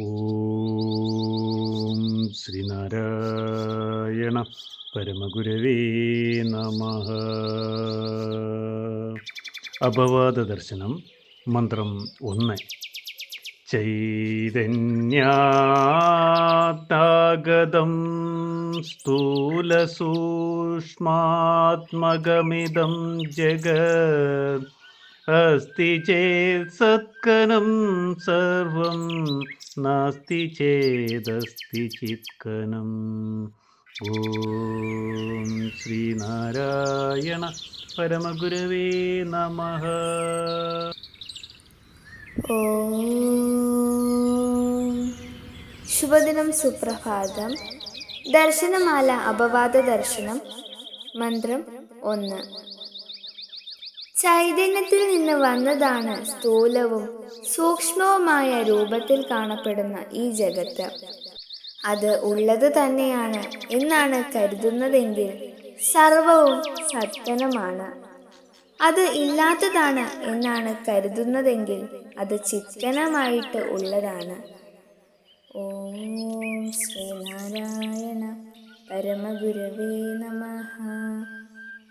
ഓം ശ്രീനാരായണ പരമഗുരവേ നമ. അപവാദ ദർശനം മന്ത്രം ഒന്ന്. ചൈതന്യാതാഗതം സ്ഥൂലസൂക്ഷ്മാത്മകമിതം ജഗത്. अस्ति चेत् सत्कनं सर्वं नास्ति चेदस्ति चित्कनम् ॐ श्रीनारायण परमगुरवे नमः ഓം. ശുഭദിനം സുപ്രഭാതം ദർശനമാല അപവാദ ദർശനം മന്ത്രം ഒന്ന് ചൈതന്യത്തിൽ നിന്ന് വന്നതാണ് സ്ഥൂലവും സൂക്ഷ്മവുമായ രൂപത്തിൽ കാണപ്പെടുന്ന ഈ ജഗത്ത്. അത് ഉള്ളത് തന്നെയാണ് എന്നാണ് കരുതുന്നതെങ്കിൽ സർവവും സത്യനമാണ് അത് ഇല്ലാത്തതാണ് എന്നാണ് കരുതുന്നതെങ്കിൽ അത് ചിത്തനമായിട്ട് ഉള്ളതാണ്. ഓം ശ്രീനാരായണ പരമഗുരവേ നമ.